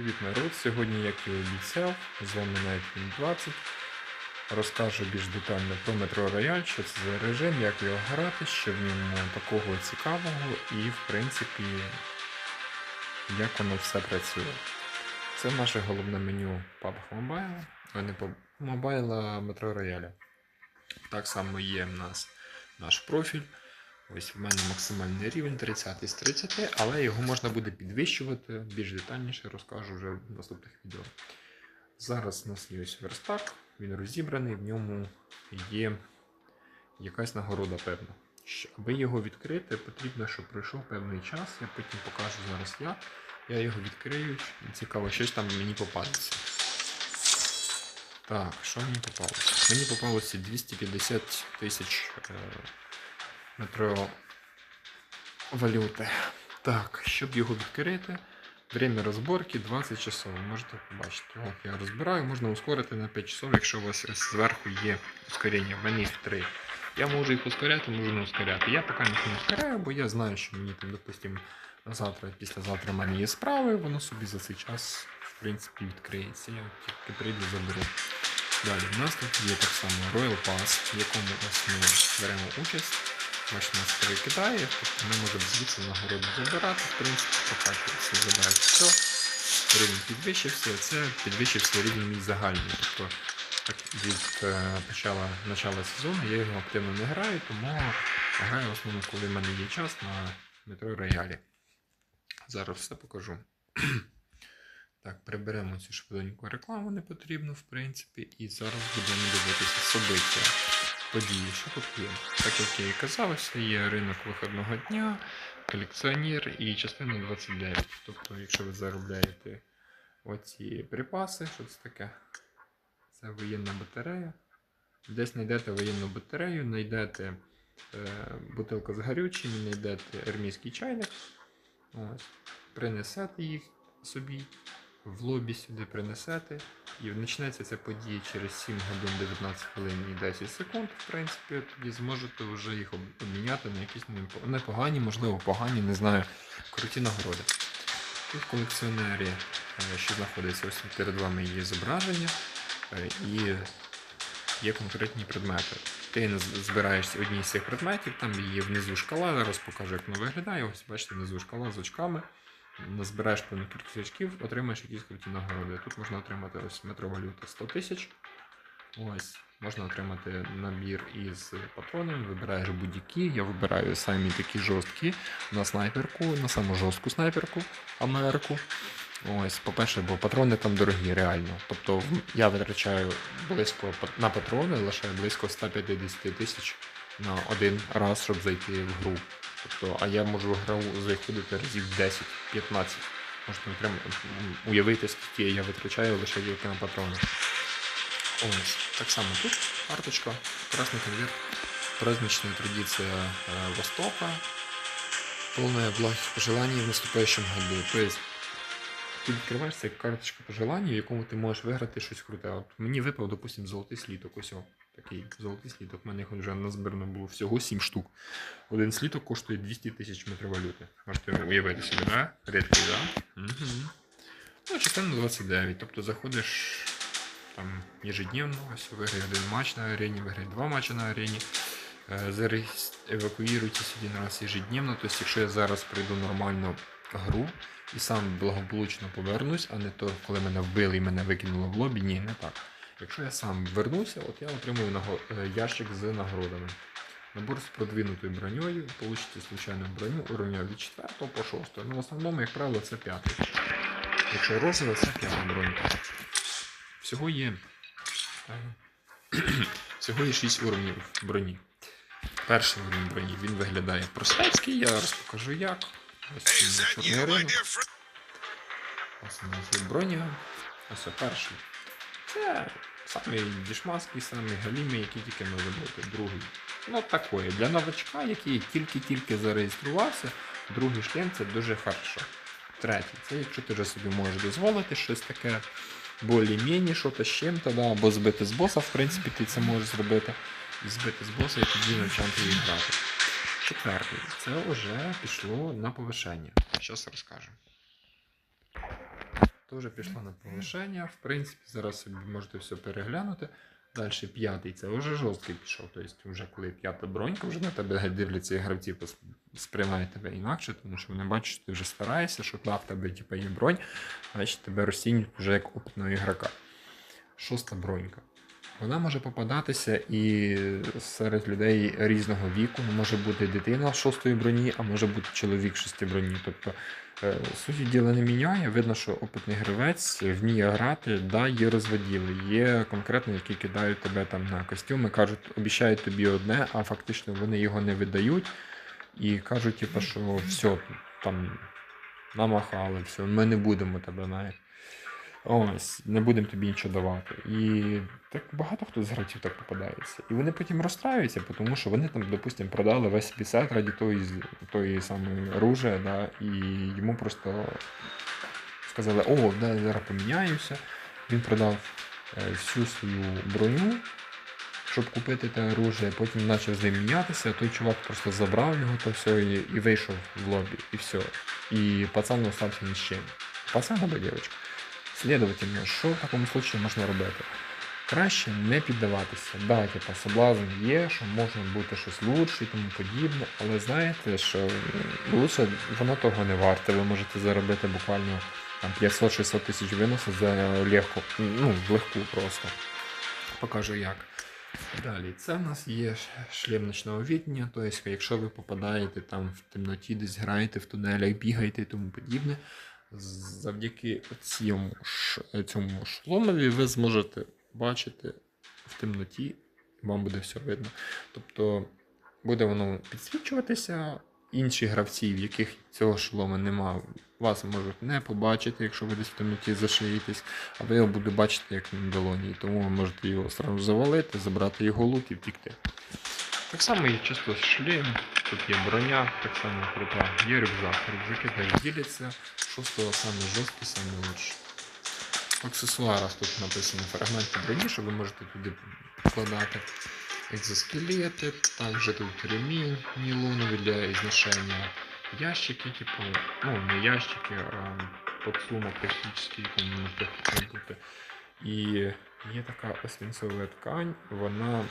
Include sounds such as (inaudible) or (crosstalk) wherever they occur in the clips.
Привіт, народ! Сьогодні, як і обіцяв, з вами Nightwing 20. Розкажу більш детально про метро Рояль, що це за режим, як його грати, що в ньому такого цікавого і, в принципі, як воно все працює. Це наше головне меню PUBG Mobile, а не Mobile, а метро Рояля. Так само є в нас наш профіль. Ось в мене максимальний рівень 30 з 30, але його можна буде підвищувати, більш детальніше розкажу вже в наступних відео. Зараз у нас є ось верстак, він розібраний, в ньому є якась нагорода певна. Аби його відкрити, потрібно, щоб пройшов певний час. Я потім покажу зараз як. Я його відкрию. Цікаво, щось там мені попадеться. Так, що мені попалося? Мені попалося 250 тисяч е, метро валюти. Так, щоб його відкрити, время розборки 20 часов. Можете побачити. От я розбираю, можна ускорити на 5 часов, якщо у вас зверху є ускорення. В мене 3. Я можу їх ускоряти, можу не ускоряти. Я поки їх не ускоряю, бо я знаю, що мені там, допустимо, завтра, післязавтра в мене є справи, воно собі за цей час, в принципі, відкриється. Я тільки прийду, заберу. Далі, у нас тут є так само Royal Pass, в якому ми беремо участь. Нас перекидає, тобто ми можемо звідси нагороду забирати, в принципі, прокачуватися, забирати все. Рівень підвищився, це підвищився рівень мій загальний. Тобто так, від е, почала, начала сезону я його активно не граю, тому граю в основному, коли в мене є час на метро Роялі. Зараз все покажу. (clears throat) Так, приберемо цю швиденьку рекламу не потрібно, в принципі, і зараз будемо дивитися собиття події, що тут є. Так як я і казав, є ринок виходного дня, колекціонер і частина 29. Тобто, якщо ви заробляєте оці припаси, що це таке? Це воєнна батарея. Десь знайдете воєнну батарею, знайдете е, бутилку з гарючим, знайдете армійський чайник. Ось. Принесете їх собі, в лобі сюди принесете. І почнеться ця подія через 7 годин 19 хвилин і 10 секунд, в принципі, тоді зможете вже їх об- обміняти на якісь непогані, можливо, погані, не знаю, круті нагороди. Тут в колекціонері, е, що знаходиться ось перед вами є зображення е, і є конкретні предмети. Ти наз- збираєш одні з цих предметів, там є внизу шкала, зараз покажу, як воно виглядає. Ось бачите, внизу шкала з очками. Назбираєш певну кількість очків, отримаєш якісь круті нагороди. Тут можна отримати ось метровалюта 100 тисяч. Ось, можна отримати набір із патронами, вибираєш будь-які. Я вибираю самі такі жорсткі на снайперку, на саму жорстку снайперку Америку. Ось, по-перше, бо патрони там дорогі, реально. Тобто я витрачаю близько на патрони лише близько 150 тисяч на один раз, щоб зайти в гру. Тобто, а я можу в гру заходити разів 10-15. Можете прям уявити, скільки я витрачаю лише тільки на патрони. Ось, так само тут карточка, красный конверт, праздничная традиция э, Востока, полная благих пожеланий в наступающем году. То ти відкриваєш це як карточка пожелань, в якому ти можеш виграти щось круте. От мені випав, допустим, золотий сліток. Ось о, такий золотий сліток. У мене їх вже назбирано було всього 7 штук. Один сліток коштує 200 тисяч метровалюти. Можете уявити собі, да? Рідкий, да? Угу. Ну, частина 29. Тобто заходиш там ежедневно, ось виграє один матч на арені, виграє два матчі на арені. Е, евакуюйтесь один раз ежедневно. Тобто, якщо я зараз прийду нормально гру і сам благополучно повернусь, а не то, коли мене вбили і мене викинуло в лобі, ні, не так. Якщо я сам вернуся, от я отримую наго- е, ящик з нагородами. Набор з продвинутою броньою, получите случайну броню уровня від 4 по 6. Ну, в основному, як правило, це 5. Якщо розове, це 5 бронька. Всього є. е, (clears throat) Всього є 6 уровнів броні. Перший уровень броні він виглядає простецький, я зараз покажу як. Ось він чорний ринок. Ось у нас є броня. Ось перший. Це самий дішманський, самий галімий, який тільки може бути. Другий. Ну такої. Для новачка, який тільки-тільки зареєструвався, другий шлем це дуже хорошо. Третій. Це якщо ти вже собі можеш дозволити щось таке більш-менш, що то з чим-то, да, або збити з боса, в принципі, ти це можеш зробити. Збити з боса і тоді навчати їх грати. Четвертий. Це вже пішло на повишення. Зараз розкажу. теж пішла на повишення. В принципі, зараз собі можете все переглянути. Далі п'ятий, це вже жорсткий пішов. Тобто, вже коли п'ята бронька, вже на тебе дивляться і гравці сприймають тебе інакше, тому що вони бачать, що ти вже стараєшся, що в тебе типу, є бронь, значить тебе розцінюють вже як опитного ігрока. Шоста бронька. Вона може попадатися і серед людей різного віку. Може бути дитина шостої броні, а може бути чоловік в шостій броні. Тобто е, суті діла не міняє. Видно, що опитний гравець вміє грати, да, є розводіли. Є конкретно, які кидають тебе там на костюми, кажуть, обіцяють тобі одне, а фактично вони його не видають. І кажуть, типу, що все, там намахали, все, ми не будемо тебе навіть. Ось, не будемо тобі нічого давати. І так багато хто з гравців так попадається. І вони потім розстраюються, тому що вони там, допустимо, продали весь бісет раді тої, тої самої оружия, да, і йому просто сказали, о, да, зараз поміняюся. Він продав е, всю свою броню, щоб купити те оружие, потім почав з мінятися, той чувак просто забрав його то все і, і вийшов в лобі, і все. І пацан остався ні з чим. Пацан або дівчинка. Следовательно, що в такому случаї можна робити? Краще не піддаватися. Да, типа, соблазн є, що можна бути щось лучше і тому подібне, але знаєте, що лучше воно того не варте. Ви можете заробити буквально 500-600 тисяч виносу за легку, ну, легку просто. Покажу як. Далі, це в нас є шлем ночного віддання, тобто, якщо ви попадаєте там в темноті, десь граєте в тунелях, бігаєте і тому подібне, завдяки цьому, цьому шломові ви зможете бачити в темноті, вам буде все видно. Тобто буде воно підсвічуватися. Інші гравці, в яких цього шолома нема, вас можуть не побачити, якщо ви десь в темноті зашиєтесь, а ви його будете бачити як на долоні. Тому ви можете його одразу завалити, забрати його лук і втікти. Так само є чисто шлем, тут є броня, так само крута, є рюкзак. Рюкзаки теж діляться, шостого саме жорсткий, саме лучше. В аксесуарах тут написано фрагменти броні, що ви можете туди покладати екзоскелети, також тут ремінь нейлоновий для зношення, ящики, типу, ну не ящики, а подсумок технічний, там можете бути. І є така освінцова ткань, вона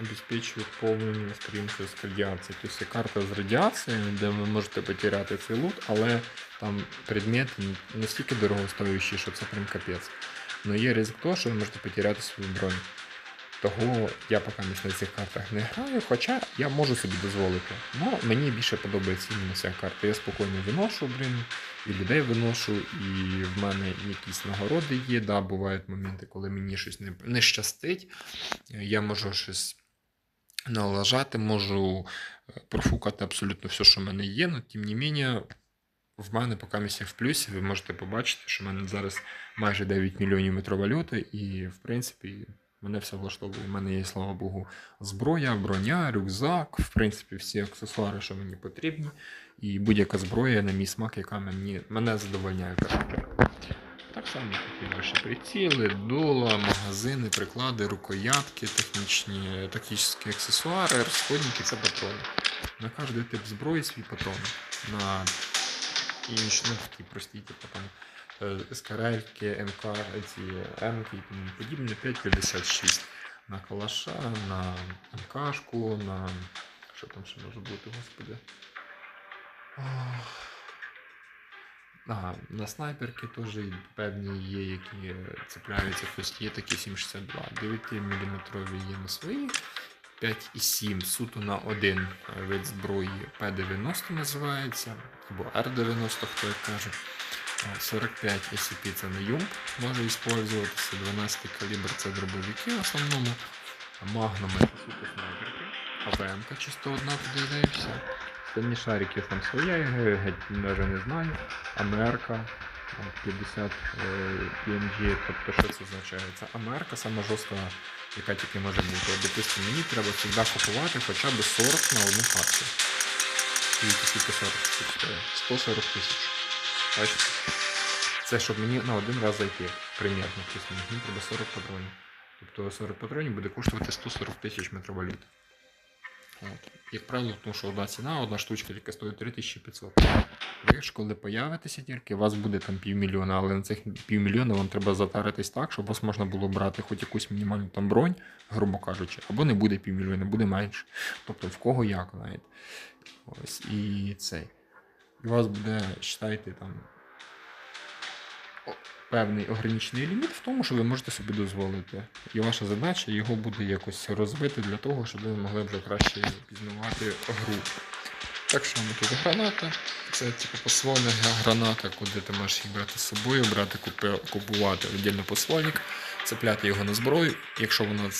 обеспечує повну невосприимчивість к радіації. Тобто карта з радіацією, де ви можете потеряти цей лут, але там предмети настільки дорогостоящі, що це прям капець. Но є ризик того, що ви можете потеряти свою броню. Того я поки на цих картах не граю, хоча я можу собі дозволити. Ну, мені більше подобається іменно ця карта. Я спокійно виношу, блін, і людей виношу, і в мене якісь нагороди є. Да, бувають моменти, коли мені щось не, не щастить. Я можу щось налажати, можу е, профукати абсолютно все, що в мене є, але тим не менше, в мене поки місія в плюсі, ви можете побачити, що в мене зараз майже 9 мільйонів метровалюти, і в принципі. Мене все влаштовує. У мене є, слава Богу, зброя, броня, рюкзак, в принципі, всі аксесуари, що мені потрібні. І будь-яка зброя на мій смак, яка мені, мене задовольняє. В першу чергу. Так само тут є ваші приціли, дула, магазини, приклади, рукоятки, технічні, тактичні аксесуари, розходники це патрони. На кожний тип зброї свій патрон. На інші, ну, такі прості, типу там е, МК, ці М і тому подібне, 5,56 на калаша, на МКшку, на. Що там ще може бути, господи? Ах. Ага, на снайперки теж певні є, які е, цепляються, тобто є такі 7,62. 9 мм є на свої. 5,7 суто на один е, вид зброї П-90 називається, або Р-90, хто як каже. Е, 45 SCP це на юмп може використовуватися, 12 калібр це дробовики в основному, магнуми це суто снайперки, АВМ чисто одна туди і. Стальні там своя, я геть навіть не знаю. Америка 50 е, PNG, тобто що це означає? Це Америка сама жорстка, яка тільки може бути. Допустимо, мені треба завжди купувати хоча б 40 на одну акцію. Дивіться, скільки 40 тисяч стоїть. 140 тисяч. Це щоб мені на один раз зайти. Примірно, мені треба 40 патронів. Тобто 40 патронів буде коштувати 140 тисяч метровалют. От. Як правило, тому що одна ціна, одна штучка тільки стоїть 3500. Ви ж коли появитеся тільки, у вас буде там півмільйона, але на цих півмільйона вам треба затаритись так, щоб вас можна було брати хоч якусь мінімальну там бронь, грубо кажучи, або не буде півмільйона, буде менше. Тобто в кого як навіть. Ось і цей. І у вас буде, читайте, там певний ограничений ліміт в тому, що ви можете собі дозволити. І ваша задача його буде якось розвити для того, щоб ви могли вже краще пізнавати гру. Так що ми тут граната. Це типу посвольна граната, куди ти можеш їх брати з собою, брати, купи- купувати віддільно посвольник, цепляти його на зброю, якщо вона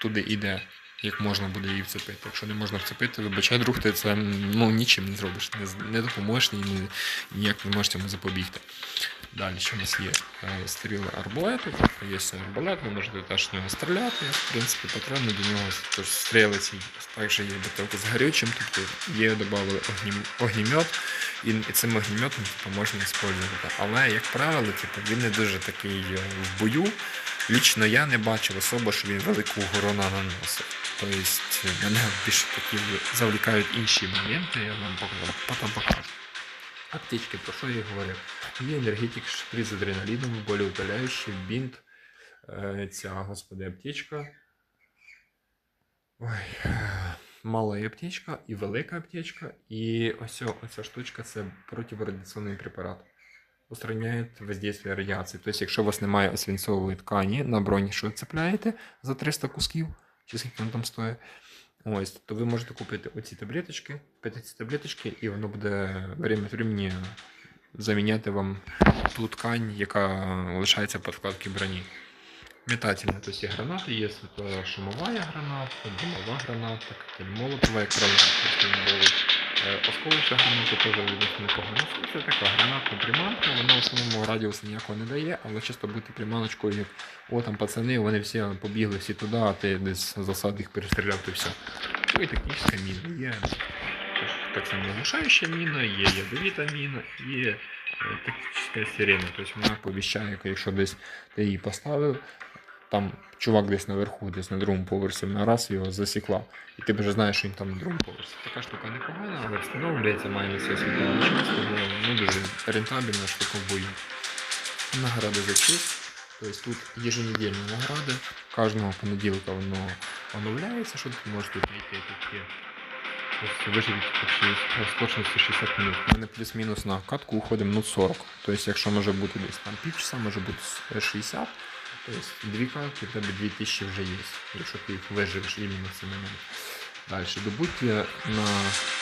туди йде, як можна буде її вцепити. Якщо не можна вцепити, вибачай, друг, ти це ну, нічим не зробиш, не, не допоможеш ні, ні- ніяк не можеш цьому запобігти. Далі, що у нас є Е, стріли арбалету, тобто є цей арбалет, ви можете теж в нього стріляти. В принципі, патрони до нього тож стрілиці. Також є бутилка з горючим, тобто є додали огнім, огнімет, і, цим огнеметом типу, можна використовувати. Але, як правило, типу, він не дуже такий е, в бою. Лічно я не бачив особо, що він велику горона наносив. Тобто мене більше такі завлікають інші моменти, я вам потім покажу. Аптечки, про що я говорив? Є енергетик шприц з адреналіном, болеутоляючий, бінт, е, ця, господи, аптечка. Ой, мала аптечка і велика аптечка. І ось оця штучка це противорадіаційний препарат. Устраняє воздействие радіації. Тобто, якщо у вас немає освінцової ткані на броні, що ви цепляєте за 300 кусків, чи скільки воно там стоїть, ось, то ви можете купити оці таблеточки, пити ці таблеточки, і воно буде время времени заміняти вам ту ткань, яка лишається під вкладки броні. Метательна, то є гранати, є світлошумова граната, димова граната, молотова, правило, осколочна граната теж відносно непогано. Ну, Це така гранатна приманка, вона в основному радіусу ніякого не дає, але чисто бути приманочкою, о там пацани, вони всі побігли всі туди, а ти десь засад їх перестріляв, то все. Ну і технічна міна. Є так само оглушаюча міна, є ядовіта міна, є е, тактична сирена. Тобто вона повіщає, якщо десь ти її поставив, там чувак десь наверху, десь на другому поверсі, вона раз його засікла. І ти вже знаєш, що він там на другому поверсі. Така штука непогана, але встановлюється, має на все світловий тому ну, дуже рентабельна штука в бою. Награди за честь. Тобто тут еженедельні награди. Кожного понеділка воно оновляється, що тут можете знайти. Ось виживіть з точності 60 минут. У мене плюс-мінус на катку уходить минут 40. Тобто, якщо може бути десь там півчаса, може бути 60. Тобто дві катки, в тебе 2000 вже є, якщо ти їх виживеш іменно цей момент. Далі. Добудьте на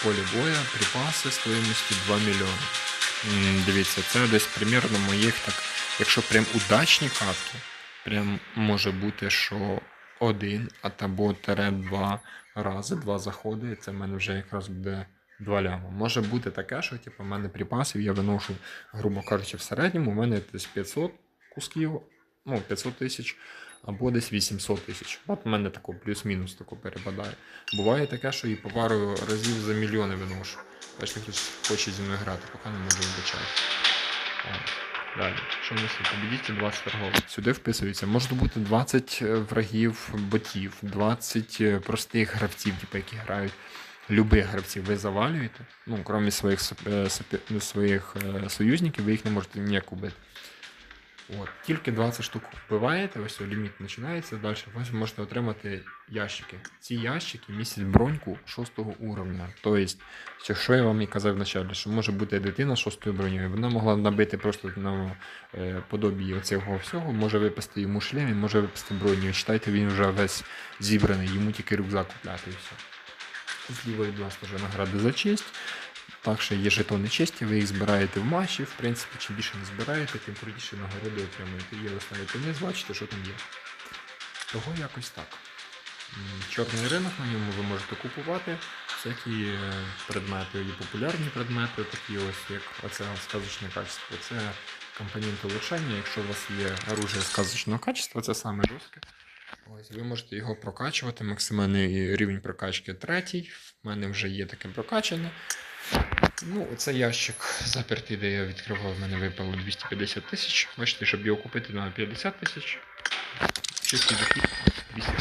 полі боя припаси стоїмості 2 мільйони. Дивіться, це десь примерно моїх так, якщо прям удачні катки, прям може бути, що один або два рази, два заходи, і це в мене вже якраз буде два ляма. Може бути таке, що типу, в мене припасів я виношу, грубо кажучи, в середньому, у мене десь 500 кусків, ну, 500 тисяч, або десь 800 тисяч. От в мене тако плюс-мінус тако перепадає. Буває таке, що і по пару разів за мільйони виношу. Бачите, хтось хоче зі мною грати, поки не можу вибачати. Далі, що є? Побідіть 20 торгових. Сюди вписується. Може бути 20 е, врагів ботів, 20 е, простих гравців, типу, які грають. Любих гравців ви завалюєте. Ну, крім своїх, е, своїх союзників, ви їх не можете ніяк убити. От. Тільки 20 штук вбиваєте, ось ліміт починається, далі ви можете отримати ящики. Ці ящики містять броньку 6 уровня. Тобто, що- я вам і казав вначалі, що може бути дитина 6 броньою, вона могла набити просто на е, подобі оцього всього, може випасти йому шлем, і може випасти броню. Читайте, він вже весь зібраний, йому тільки рюкзак купляти і все. Зліва від вас теж награди за честь. Так що є жетони честі, ви їх збираєте в матчі. В принципі, чим більше не збираєте, тим крутіше нагороди отримуєте. Є ви ставите вниз, бачите, що там є. Того якось так. Чорний ринок на ньому ви можете купувати всякі е, предмети, є популярні предмети, такі ось як оце сказочне качество. Це компоненти улучшення. Якщо у вас є оружие сказочного качества, це саме доски. Ось ви можете його прокачувати. Максимальний рівень прокачки третій. В мене вже є таке прокачане. Ну, оце ящик запертий, де я відкривав, в мене випало 250 тисяч. Бачите, щоб його купити на 50 тисяч. Чистий 200.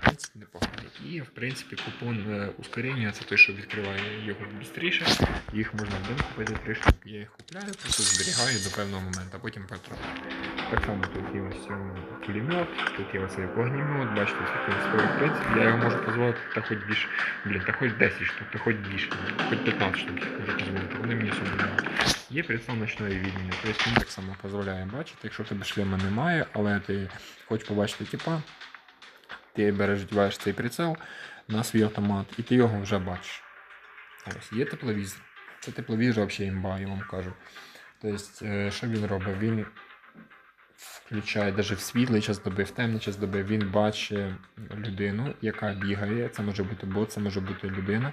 принципі, непоганий. І, в принципі, купон е, ускорення це той, що відкриває його швидше. Їх можна один купити, три штуки. Я їх купляю, просто зберігаю до певного моменту, а потім потрапляю. Так само тут є ось пулемет, тут є оцей вогнемет, бачите, той принцип. Я його можу дозволити та хоч більше, блін, та хоч 10 штук, та хоч більше, хоч 15 штук можу дозволити. Вони мені особливо. Є прицел ночної відміни, тобто він так само дозволяє бачити, якщо тебе шлема немає, але ти хочеш побачити типа, ти береш, вдіваєш цей прицел на свій автомат, і ти його вже бачиш. Ось, є тепловізор. Це тепловізор взагалі імба, я вам кажу. Тобто, що він робить? Він включає навіть в світлий час доби, в темний час доби, він бачить людину, яка бігає. Це може бути бот, це може бути людина.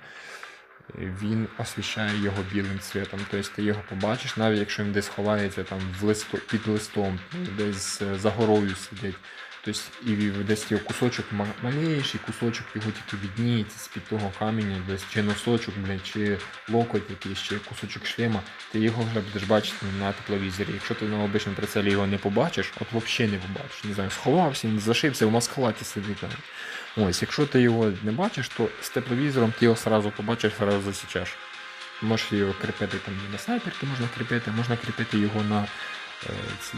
Він освіщає його білим цвітом. Тобто ти його побачиш, навіть якщо він десь ховається там в листо, під листом, десь за горою сидить. Тобто і десь його кусочок ма- малейший, кусочок його тільки відніється з-під того каменя, десь чи носочок, блядь, чи локоть якийсь, чи кусочок шлема, ти його вже будеш бачити на тепловізорі. Якщо ти на обичному прицелі його не побачиш, от взагалі не побачиш. Не знаю, сховався, зашився, в маскалаті сидить. Ось, якщо ти його не бачиш, то з тепловізором ти його сразу побачиш, сразу засічеш. Можеш його кріпити там на снайперки, можна кріпити, можна кріпити його на е, ці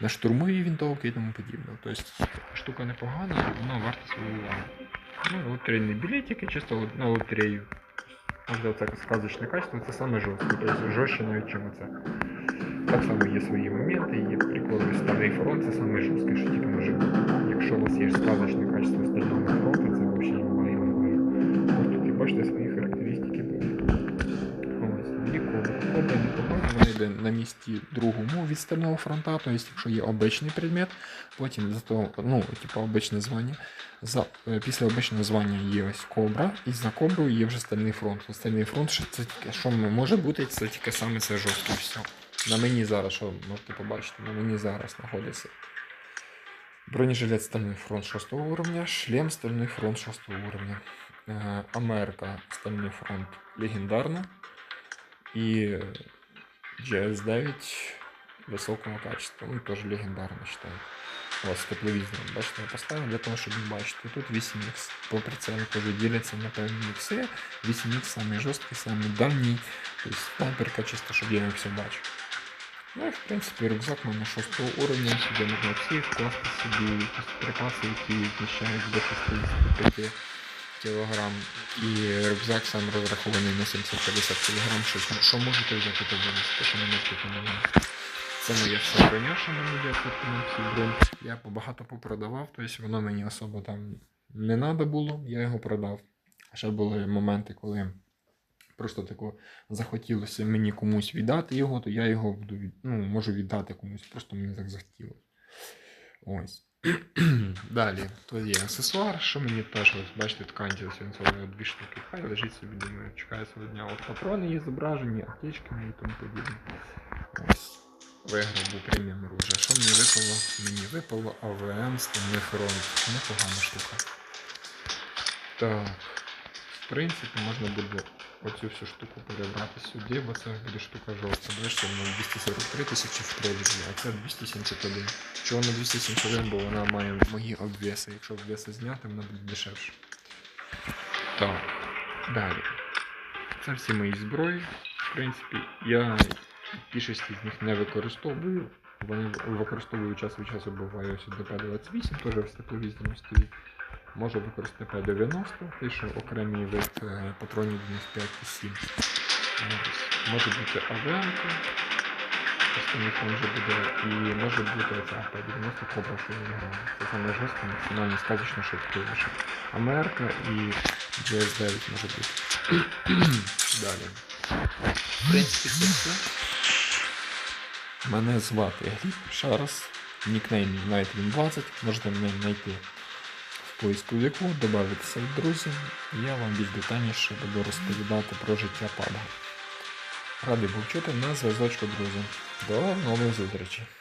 на штурмові винтовки і тому подібне. Тобто штука непогана, вона варта свою увагу. Ну, лотерейні білетики, чисто на лотерею. Можна це сказочне качество, це саме жорстке, тобто жорстче навіть, чим це. Так само є свої моменти, є приколи старий фронт, це саме жорстке, що тільки може бути. Якщо у вас є сказочне качество стального фронту, це взагалі немає. Тут бачите свої йде на місці другому від стального фронта, тобто якщо є обичний предмет, потім за то, ну, типу обичне звання. За, е, після обичного звання є ось кобра, і за коброю є вже стальний фронт. Ось Стальний фронт, що це що може бути, це тільки саме це жорстке все. На мені зараз, що можете побачити, на мені зараз знаходиться. Бронежилет стальний фронт 6 уровня, шлем стальний фронт 6 уровня. Е, Америка стальний фронт легендарна. І GS9 високого качества. Ну, теж легендарно считаю. Ось тепловізором, бачите, я поставив для того, щоб бачити. Тут 8X. По прицелу теж діляться на певні ікси. 8X самий жорсткий, самий дальній. Тобто снайперка чисто, щоб я все бачив. Ну і в принципі рюкзак у мене 6 уровня, де можна всі вкласти собі якісь припаси, які вміщають до 65 кг. І рюкзак сам розрахований на 750 кг, що, що можете взяти то винести, що не можете то. Це моє все броня, що в мене є бронь. Я побагато попродавав, тобто воно мені особо там не треба було, я його продав. Ще були моменти, коли просто тако захотілося мені комусь віддати його, то я його буду від... ну, можу віддати комусь, просто мені так захотілося. Ось. (clears throat) Далі, тут є аксесуар, що мені теж, ось, бачите, тканці сенсової дві штуки. Хай лежить собі, думаю, чекає свого дня. От патрони є зображені, аптечки і тому подібне. Ось. Виграв був преміум оружия. Що мені випало? Мені випало АВМ стальний фронт. Непогана штука. Так. В принципі, можна буде оцю всю штуку перебрати сюди, бо це буде штука жовта. Бачите, вона 243 тисячі в прилізі, а це 271. Чого на 271, бо вона має мої обвеси. Якщо обвеси зняти, вона буде дешевше. Так, далі. Це всі мої зброї. В принципі, я більшість з них не використовую. Вони використовую час від часу буває ось ДП-28, теж в тепловізорі стоїть. Можу використати П-90, той, що окремий вид е, патронів до них 5 і 7. Може бути останній фон буде, і може бути оця П-90 Кобра, що. Це саме жорстко, максимально сказочно швидко лише. Америка і GS9 може бути. (clears throat) Далі. В принципі, це все. Мене звати Гліб Шарас, нікнейм мій знаєте він 20, можете мене знайти в поисковику, додатися в друзі, і я вам більш детальніше буду розповідати про життя паба. Радий був чути на зв'язочку, друзі. До нових зустрічей!